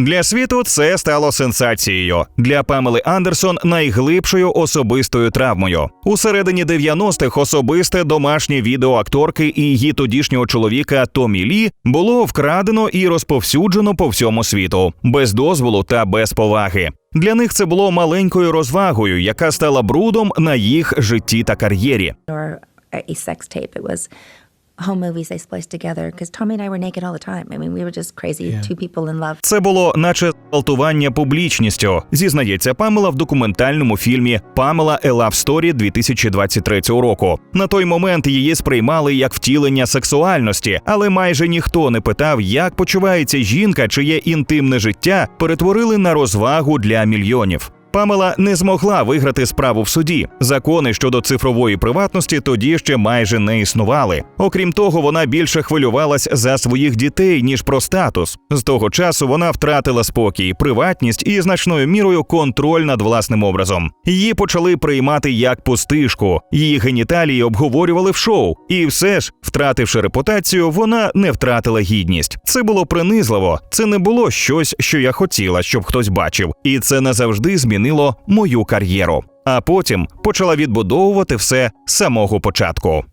Для світу це стало сенсацією. Для Памели Андерсон найглибшою особистою травмою. У середині 90-х особисте домашнє відео акторки і її тодішнього чоловіка Томі Лі було вкрадено і розповсюджено по всьому світу без дозволу та без поваги. Для них це було маленькою розвагою, яка стала брудом на їх житті та кар'єрі. Home movies they spliced together because Tommy and I were naked all the time. I mean, we were just crazy two people in love. Це було наче зґвалтування публічністю, зізнається Памела в документальному фільмі Памела A Love Story 2023 року. На той момент її сприймали як втілення сексуальності, але майже ніхто не питав, як почувається жінка, чиє інтимне життя перетворили на розвагу для мільйонів. Памела не змогла виграти справу в суді. Закони щодо цифрової приватності тоді ще майже не існували. Окрім того, вона більше хвилювалась за своїх дітей ніж про статус. З того часу вона втратила спокій, приватність і значною мірою контроль над власним образом. Її почали приймати як пустишку. Її геніталії обговорювали в шоу, і все ж, втративши репутацію, вона не втратила гідність. Це було принизливо. Це не було щось, що я хотіла, щоб хтось бачив, і це назавжди змінило мою кар'єру. А потім почала відбудовувати все з самого початку.